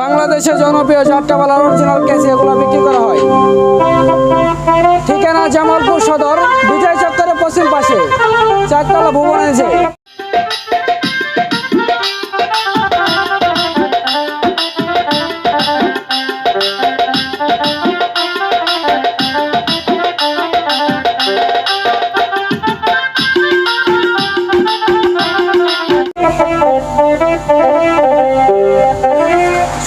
বাংলাদেশের জনপ্রিয় যাত্রাপালার original Cassie এগুলো বিক্রি করা হয়। ঠিকানা জামালপুর সদর, বিজয় চত্বরের পশ্চিম পাশে। চারতলা ভুবন আছে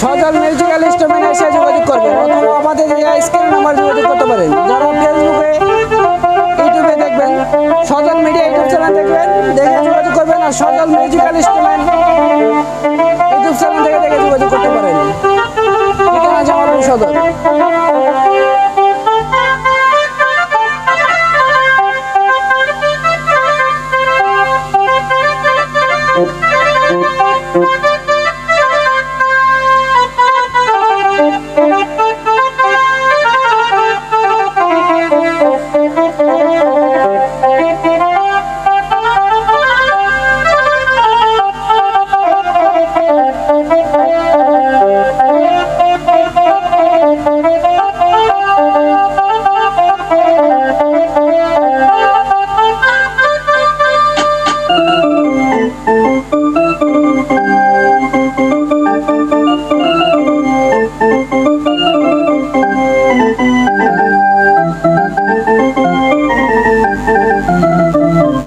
সজল মিউজিক্যাল ইনস্ট্রুমেন্ট এসে যোগাযোগ করবেন অথবা আমাদের স্ক্রিন নাম্বার যোগাযোগ করতে পারেন। যারা ফেসবুকে ইউটিউবে দেখবেন, সজল মিডিয়া ইউটিউব চ্যানেল দেখবেন, দেখে যোগাযোগ করবেন আর Sajal musical instrument YouTube channel থেকে দেখে যোগাযোগ করতে পারেন। ঠিকানা জামালপুর সদর